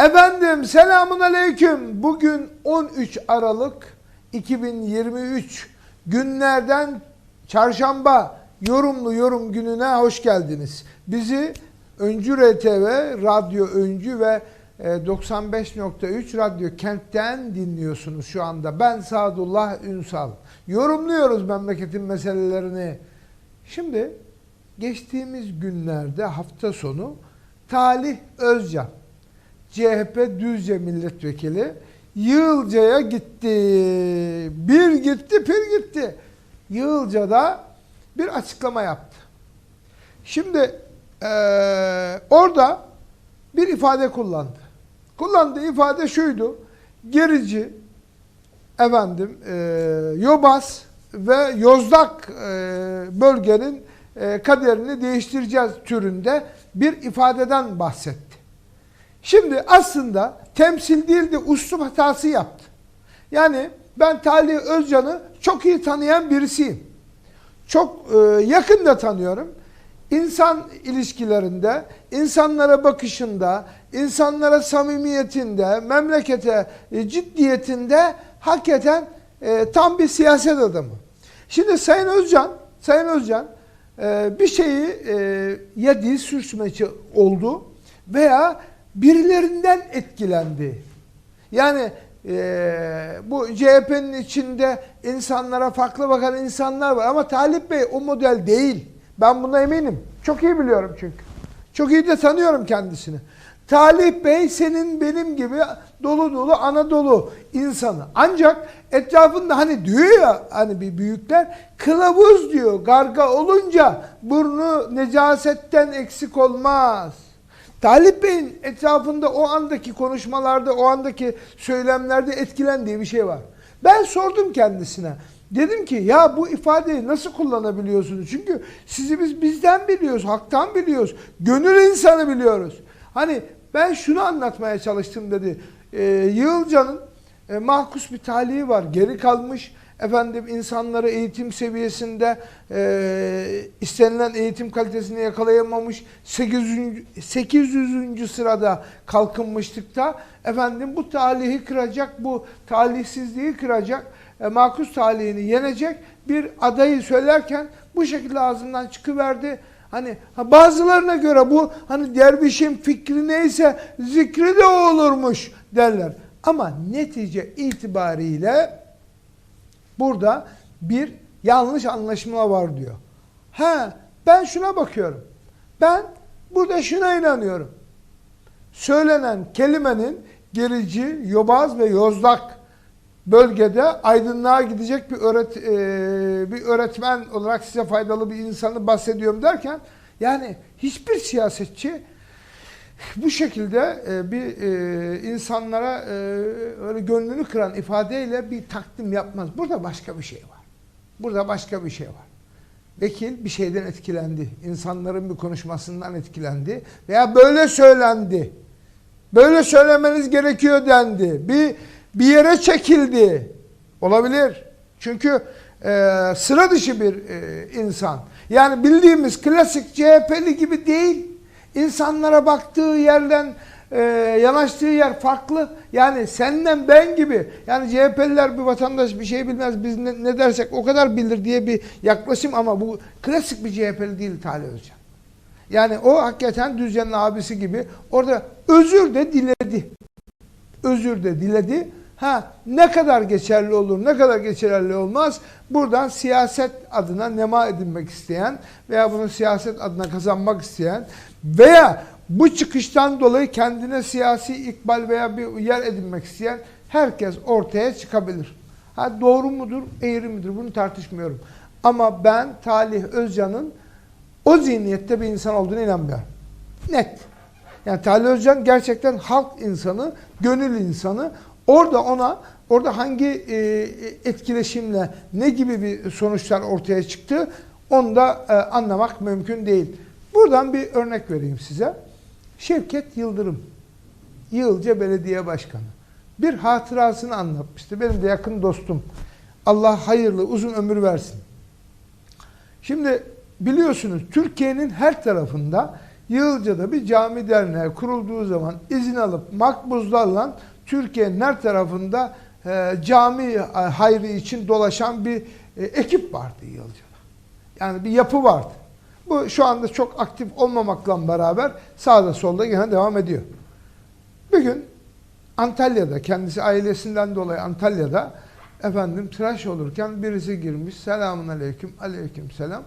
Efendim selamun aleyküm. Bugün 13 Aralık 2023 günlerden çarşamba yorumlu yorum gününe hoş geldiniz. Bizi Öncü RTV, Radyo Öncü ve e, 95.3 Radyo Kent'ten dinliyorsunuz şu anda. Ben Sadullah Ünsal. Yorumluyoruz memleketin meselelerini. Şimdi geçtiğimiz günlerde hafta sonu Talih Özcan CHP Düzce milletvekili Yığılca'ya gitti. Bir gitti, pir gitti. Yığılca'da bir açıklama yaptı. Şimdi eee, orada bir ifade kullandı. Kullandığı ifade şuydu. Gerici, efendim, eee, Yobaz ve Yozdak eee, bölgenin eee, kaderini değiştireceğiz türünde bir ifadeden bahsetti. Şimdi aslında temsil değil de uslup hatası yaptı. Yani ben Talih Özcan'ı çok iyi tanıyan birisiyim. Çok e, yakında tanıyorum. İnsan ilişkilerinde, insanlara bakışında, insanlara samimiyetinde, memlekete e, ciddiyetinde hakikaten e, tam bir siyaset adamı. Şimdi Sayın Özcan, Sayın Özcan e, bir şeyi e, ya sürçmeci oldu veya birilerinden etkilendi. Yani e, bu CHP'nin içinde insanlara farklı bakan insanlar var ama Talip Bey o model değil. Ben buna eminim. Çok iyi biliyorum çünkü. Çok iyi de tanıyorum kendisini. Talip Bey senin benim gibi dolu dolu Anadolu insanı. Ancak etrafında hani diyor ya hani bir büyükler kılavuz diyor. Garga olunca burnu necasetten eksik olmaz. Talip Bey'in etrafında o andaki konuşmalarda, o andaki söylemlerde etkilendiği bir şey var. Ben sordum kendisine. Dedim ki ya bu ifadeyi nasıl kullanabiliyorsunuz? Çünkü sizi biz bizden biliyoruz, haktan biliyoruz, gönül insanı biliyoruz. Hani ben şunu anlatmaya çalıştım dedi. Ee, Yığılcan'ın e, mahkus bir talihi var, geri kalmış. Efendim insanları eğitim seviyesinde e, istenilen eğitim kalitesini yakalayamamış 800. 800. sırada kalkınmışlıkta efendim bu talihi kıracak bu talihsizliği kıracak e, makus talihini yenecek bir adayı söylerken bu şekilde ağzından çıkıverdi. Hani ha bazılarına göre bu hani dervişin fikri neyse zikri de olurmuş derler. Ama netice itibariyle Burada bir yanlış anlaşma var diyor. Ha ben şuna bakıyorum. Ben burada şuna inanıyorum. Söylenen kelimenin gerici, yobaz ve yozlak bölgede aydınlığa gidecek bir, öğret, e, bir öğretmen olarak size faydalı bir insanı bahsediyorum derken yani hiçbir siyasetçi bu şekilde e, bir e, insanlara e, öyle gönlünü kıran ifadeyle bir takdim yapmaz. Burada başka bir şey var. Burada başka bir şey var. Vekil bir şeyden etkilendi. İnsanların bir konuşmasından etkilendi. Veya böyle söylendi. Böyle söylemeniz gerekiyor dendi. Bir bir yere çekildi. Olabilir. Çünkü e, sıra dışı bir e, insan. Yani bildiğimiz klasik CHP'li gibi değil. İnsanlara baktığı yerden e, yanaştığı yer farklı. Yani senden ben gibi. Yani CHP'liler bir vatandaş bir şey bilmez biz ne, ne dersek o kadar bilir diye bir yaklaşım ama bu klasik bir CHP'li değil Talih Özcan. Yani o hakikaten Düzce'nin abisi gibi orada özür de diledi. Özür de diledi. Ha ne kadar geçerli olur, ne kadar geçerli olmaz. Buradan siyaset adına nema edinmek isteyen veya bunu siyaset adına kazanmak isteyen veya bu çıkıştan dolayı kendine siyasi ikbal veya bir yer edinmek isteyen herkes ortaya çıkabilir. Ha doğru mudur, eğri midir bunu tartışmıyorum. Ama ben Talih Özcan'ın o zihniyette bir insan olduğunu inanmıyorum. Net. Yani Talih Özcan gerçekten halk insanı, gönül insanı. Orada ona, orada hangi e, etkileşimle ne gibi bir sonuçlar ortaya çıktı onu da e, anlamak mümkün değil. Buradan bir örnek vereyim size. Şevket Yıldırım, Yığılca Belediye Başkanı. Bir hatırasını anlatmıştı. Benim de yakın dostum. Allah hayırlı, uzun ömür versin. Şimdi biliyorsunuz Türkiye'nin her tarafında Yığılca'da bir cami derneği kurulduğu zaman izin alıp makbuzlarla Türkiye'nin her tarafında e, cami e, hayrı için dolaşan bir e, ekip vardı Yığılca'da. Yani bir yapı vardı. Bu şu anda çok aktif olmamakla beraber sağda solda yine devam ediyor. Bir gün Antalya'da kendisi ailesinden dolayı Antalya'da efendim tıraş olurken birisi girmiş. Selamun aleyküm. Aleyküm selam.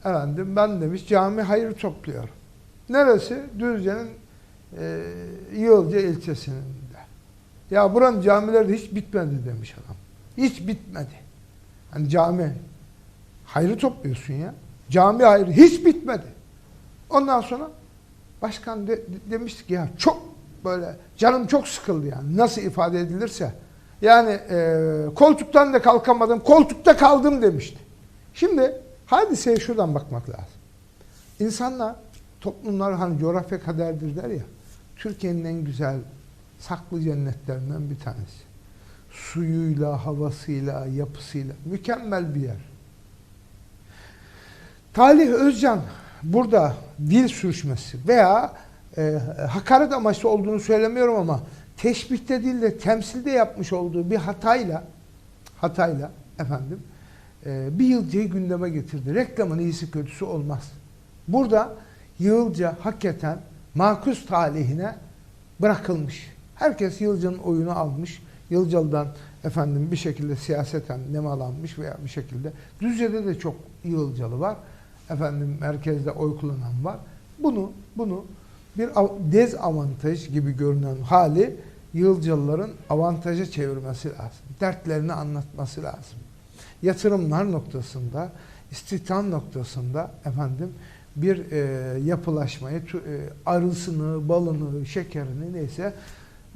Efendim ben demiş cami hayır topluyorum. Neresi? Düzce'nin e, Yığılca ilçesinde. Ya buranın camileri de hiç bitmedi demiş adam. Hiç bitmedi. Hani cami hayrı topluyorsun ya. Cami hayrı hiç bitmedi. Ondan sonra başkan de, de- demişti ki ya çok böyle canım çok sıkıldı yani nasıl ifade edilirse. Yani e, koltuktan da kalkamadım, koltukta kaldım demişti. Şimdi hadiseye şuradan bakmak lazım. İnsanlar, toplumlar hani coğrafya kaderdir der ya. Türkiye'nin en güzel saklı cennetlerinden bir tanesi. Suyuyla, havasıyla, yapısıyla mükemmel bir yer. Talih Özcan burada dil sürüşmesi veya e, hakaret amaçlı olduğunu söylemiyorum ama teşbihte değil de temsilde yapmış olduğu bir hatayla hatayla efendim e, bir yılcayı gündeme getirdi. Reklamın iyisi kötüsü olmaz. Burada Yığılca hakikaten makus talihine bırakılmış. Herkes Yılca'nın oyunu almış. Yılcalı'dan efendim bir şekilde siyaseten nemalanmış veya bir şekilde. Düzce'de de çok Yılcalı var. Efendim merkezde oy kullanan var. Bunu bunu bir av- dezavantaj gibi görünen hali Yılcalıların avantaja çevirmesi lazım. Dertlerini anlatması lazım. Yatırımlar noktasında, istihdam noktasında efendim bir e, yapılaşmayı, e, arısını, balını, şekerini neyse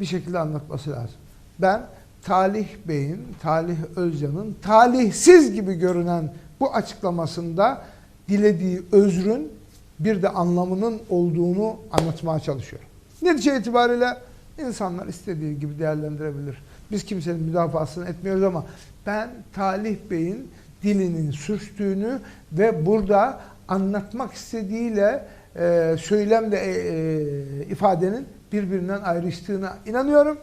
bir şekilde anlatması lazım. Ben Talih Bey'in, Talih Özcan'ın talihsiz gibi görünen bu açıklamasında dilediği özrün bir de anlamının olduğunu anlatmaya çalışıyorum. Netice itibariyle insanlar istediği gibi değerlendirebilir. Biz kimsenin müdafasını etmiyoruz ama ben Talih Bey'in dilinin sürçtüğünü ve burada anlatmak istediğiyle e, söylemle e, e, ifadenin birbirinden ayrıştığına inanıyorum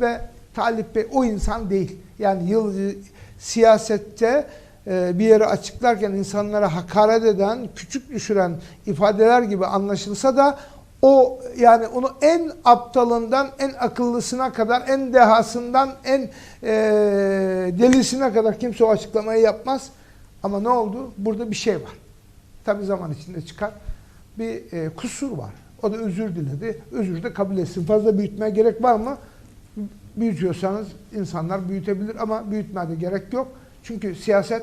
ve Talip Bey o insan değil. Yani yıl siyasette e, bir yeri açıklarken insanlara hakaret eden, küçük düşüren ifadeler gibi anlaşılsa da o yani onu en aptalından en akıllısına kadar, en dehasından en e, delisine kadar kimse o açıklamayı yapmaz. Ama ne oldu? Burada bir şey var. Tabi zaman içinde çıkar. Bir e, kusur var. O da özür diledi. Özür de kabul etsin. Fazla büyütmeye gerek var mı? Büyütüyorsanız insanlar büyütebilir ama büyütmeye de gerek yok. Çünkü siyaset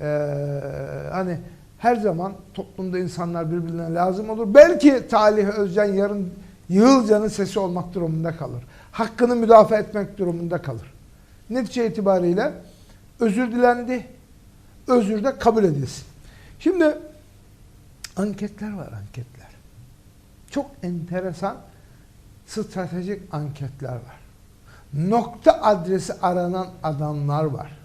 e, hani her zaman toplumda insanlar birbirine lazım olur. Belki Talih Özcan yarın Yığılcan'ın sesi olmak durumunda kalır. Hakkını müdafaa etmek durumunda kalır. Netice itibariyle özür dilendi. Özür de kabul edilsin. Şimdi anketler var anketler. Çok enteresan stratejik anketler var. Nokta adresi aranan adamlar var.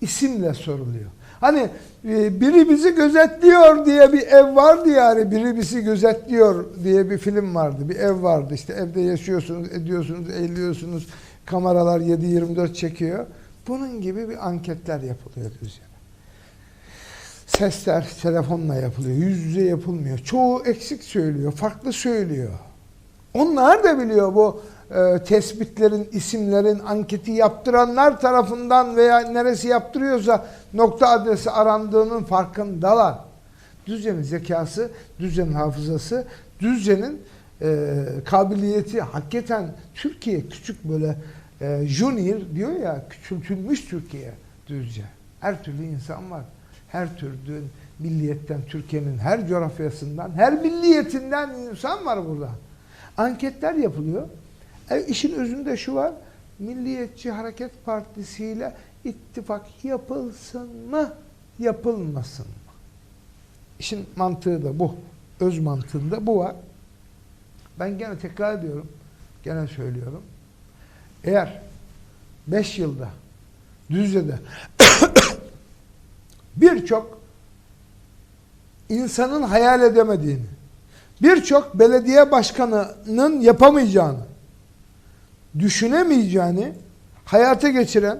İsimle soruluyor. Hani e, biri bizi gözetliyor diye bir ev vardı yani biri bizi gözetliyor diye bir film vardı. Bir ev vardı işte evde yaşıyorsunuz, ediyorsunuz, eğiliyorsunuz. Kameralar 7-24 çekiyor. Bunun gibi bir anketler yapılıyor Düzce'de. Sesler telefonla yapılıyor. Yüz yüze yapılmıyor. Çoğu eksik söylüyor. Farklı söylüyor. Onlar da biliyor bu e, tespitlerin, isimlerin anketi yaptıranlar tarafından veya neresi yaptırıyorsa nokta adresi arandığının farkındalar. Düzce'nin zekası, Düzce'nin hafızası, Düzce'nin e, kabiliyeti hakikaten Türkiye küçük böyle e, junior diyor ya küçültülmüş Türkiye Düzce. Her türlü insan var. Her türlü milliyetten, Türkiye'nin her coğrafyasından, her milliyetinden insan var burada. Anketler yapılıyor. E, işin özünde şu var. Milliyetçi Hareket Partisi ile ittifak yapılsın mı, yapılmasın mı? İşin mantığı da bu. Öz mantığında bu var. Ben gene tekrar ediyorum. Gene söylüyorum. Eğer 5 yılda Düzce'de birçok insanın hayal edemediğini, birçok belediye başkanının yapamayacağını, düşünemeyeceğini hayata geçiren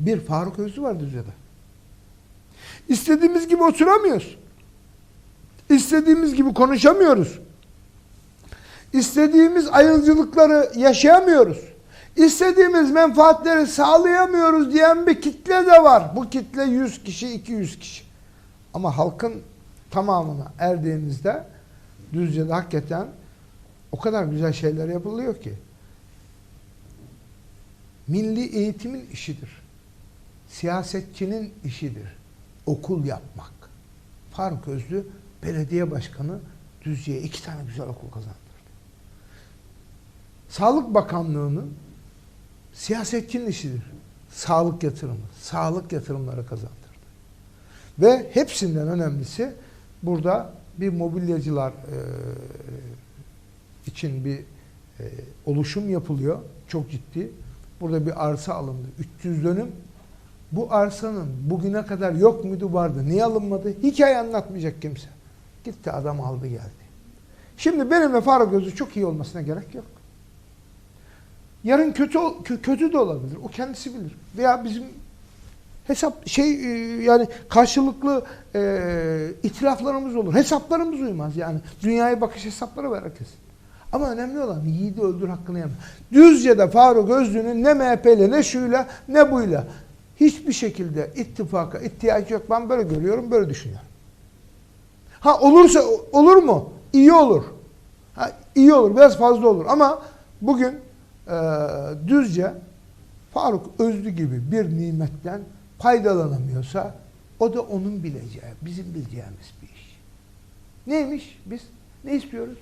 bir Faruk Özlü var Düzce'de. İstediğimiz gibi oturamıyoruz. İstediğimiz gibi konuşamıyoruz. İstediğimiz ayrımcılıkları yaşayamıyoruz. İstediğimiz menfaatleri sağlayamıyoruz diyen bir kitle de var. Bu kitle 100 kişi, 200 kişi. Ama halkın tamamına erdiğinizde Düzce'de hakikaten o kadar güzel şeyler yapılıyor ki. Milli eğitimin işidir. Siyasetçinin işidir. Okul yapmak. Faruk Özlü belediye başkanı Düzce'ye iki tane güzel okul kazandırdı. Sağlık Bakanlığı'nın siyasetçinin işidir. Sağlık yatırımı, sağlık yatırımları kazandırdı. Ve hepsinden önemlisi burada bir mobilyacılar e, için bir e, oluşum yapılıyor. Çok ciddi. Burada bir arsa alındı. 300 dönüm. Bu arsanın bugüne kadar yok muydu vardı. Niye alınmadı? Hikaye anlatmayacak kimse. Gitti adam aldı geldi. Şimdi benimle Faruk Özü çok iyi olmasına gerek yok. Yarın kötü kötü de olabilir. O kendisi bilir. Veya bizim hesap şey e, yani karşılıklı e, itiraflarımız olur. Hesaplarımız uymaz yani. Dünyaya bakış hesapları var herkes. Ama önemli olan yiğidi öldür hakkını yeme. Düzce'de Faruk Özlü'nün ne MHP'yle ne şuyla ne buyla hiçbir şekilde ittifaka ihtiyacı yok. Ben böyle görüyorum, böyle düşünüyorum. Ha olursa olur mu? İyi olur. Ha, iyi olur, biraz fazla olur. Ama bugün e, Düzce Faruk Özlü gibi bir nimetten faydalanamıyorsa o da onun bileceği, bizim bileceğimiz bir iş. Neymiş? Biz ne istiyoruz?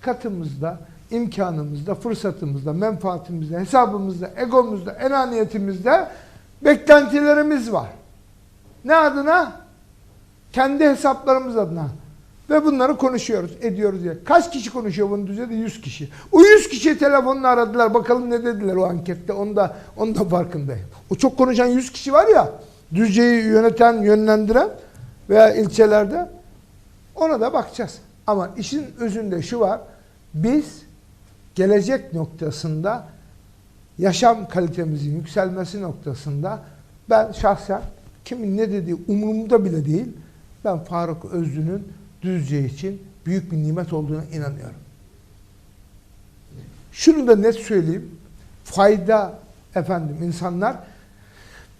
Katımızda, imkanımızda, fırsatımızda, menfaatimizde, hesabımızda, egomuzda, enaniyetimizde beklentilerimiz var. Ne adına? Kendi hesaplarımız adına. Ve bunları konuşuyoruz, ediyoruz diye. Kaç kişi konuşuyor bunu düzeyde? 100 kişi. O 100 kişi telefonla aradılar. Bakalım ne dediler o ankette. Onu da, onu da farkındayım. O çok konuşan 100 kişi var ya, Düzce'yi yöneten, yönlendiren veya ilçelerde ona da bakacağız. Ama işin özünde şu var. Biz gelecek noktasında yaşam kalitemizin yükselmesi noktasında ben şahsen kimin ne dediği umurumda bile değil. Ben Faruk Özlü'nün Düzce için büyük bir nimet olduğuna inanıyorum. Şunu da net söyleyeyim. Fayda efendim insanlar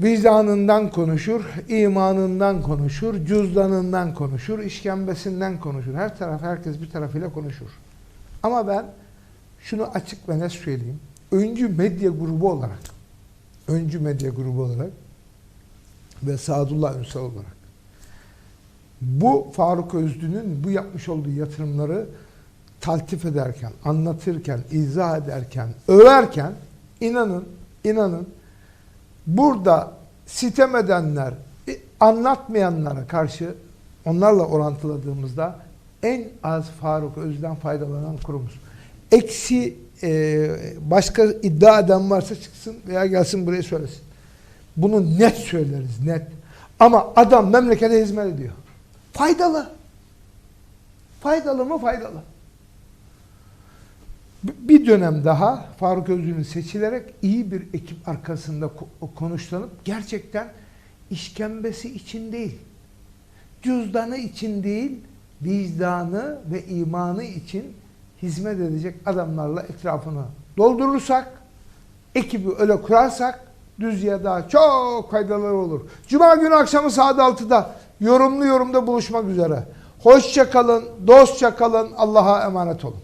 vicdanından konuşur, imanından konuşur, cüzdanından konuşur, işkembesinden konuşur. Her taraf herkes bir tarafıyla konuşur. Ama ben şunu açık ve net söyleyeyim. Öncü medya grubu olarak, öncü medya grubu olarak ve Sadullah Ünsal olarak bu Faruk Özlü'nün bu yapmış olduğu yatırımları taltif ederken, anlatırken, izah ederken, överken inanın, inanın burada sitem edenler, e, anlatmayanlara karşı onlarla orantıladığımızda en az Faruk Özden faydalanan kurumuz. Eksi e, başka iddia eden varsa çıksın veya gelsin buraya söylesin. Bunu net söyleriz, net. Ama adam memlekete hizmet ediyor. Faydalı. Faydalı mı? Faydalı. Bir dönem daha Faruk Özlü'nün seçilerek iyi bir ekip arkasında ko- konuşlanıp gerçekten işkembesi için değil, cüzdanı için değil, vicdanı ve imanı için hizmet edecek adamlarla etrafını doldurursak, ekibi öyle kurarsak Düzce'ye daha çok faydaları olur. Cuma günü akşamı saat 6'da yorumlu yorumda buluşmak üzere. Hoşça kalın, dostça kalın, Allah'a emanet olun.